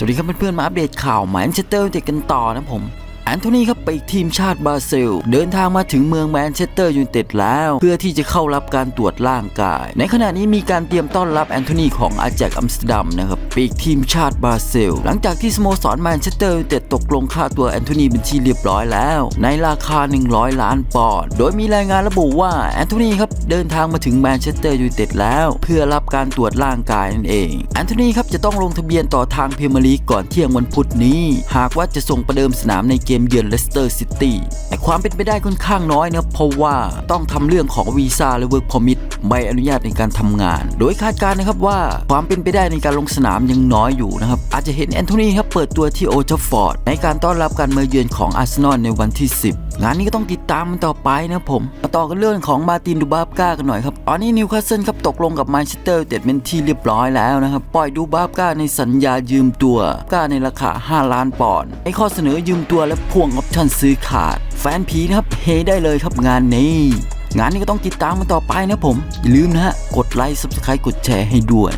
สวัสดีครับเพื่อนๆมาอัปเดตข่าวแมนเชสเตอร์เด็กกันต่อนะผม แอนโทนีครับไปทีมชาติบราซิล เดินทางมาถึงเมืองแมนเชสเตอร์ยูไนเต็ดแล้ว เพื่อที่จะเข้ารับการตรวจร่างกาย ในขณะนี้มีการเตรียมต้อนรับแอนโทนีของอาแจกอัมสเตอร์ดัมนะครับปีกทีมชาติบราซิล หลังจากที่สโมสรแมนเชสเตอร์ยูไนเต็ดตกลงค่าตัวแอนโทนีเป็นที่เรียบร้อยแล้ว ในราคา 100 ล้านปอนด์โดยมีรายงานระบุว่าแอนโทนีครับเดินทางมาถึงแมนเชสเตอร์ยูไนเต็ดแล้ว เพื่อรับการตรวจร่างกายนั่นเองแอนโทนีครับจะต้องลงทะเบียนต่อทางพรีเมียร์ลีกก่อนเที่ยงวันพุธนี้ หากว่าจะส่งประเดิมสนามในเกมเยือนเลสเตอร์ซิตี้แต่ความเป็นไปได้ค่อนข้างน้อยนะเพราะว่าต้องทำเรื่องของวีซ่าและเวิร์กพอมิทใบอนุญาตในการทำงาน โดยคาดการณ์นะครับว่าความเป็นไปได้ในการลงสนามยังน้อยอยู่นะครับ อาจจะเห็นแอนโทนีครับเปิดตัวที่โอทัฟฟอร์ดในการต้อนรับการมาเยือนของอาร์เซนอลในวันที่ 10 งานนี้ก็ต้องติดตามมันต่อไปนะผมมาต่อกันเรื่องของมาตินดูบาบก้ากันหน่อยครับตอนนี้นิวคาสเซิลครับตกลงกับแมนเชสเตอร์ยูไนเต็ดเป็นที่เรียบร้อยแล้วนะครับปล่อยดูบาบก้าในสัญญายืมตัวก้าในราคา 5 ล้านปอนด์ให้ข้อเสนอยืมตัวและพ่วงออปชั่นซื้อขาด แฟนผีนะครับเฮได้เลยครับงานนี้ งานนี้ก็ต้องติดตามมันต่อไปนะผม อย่าลืมนะฮะ กดไลค์ subscribe กดแชร์ให้ด้วย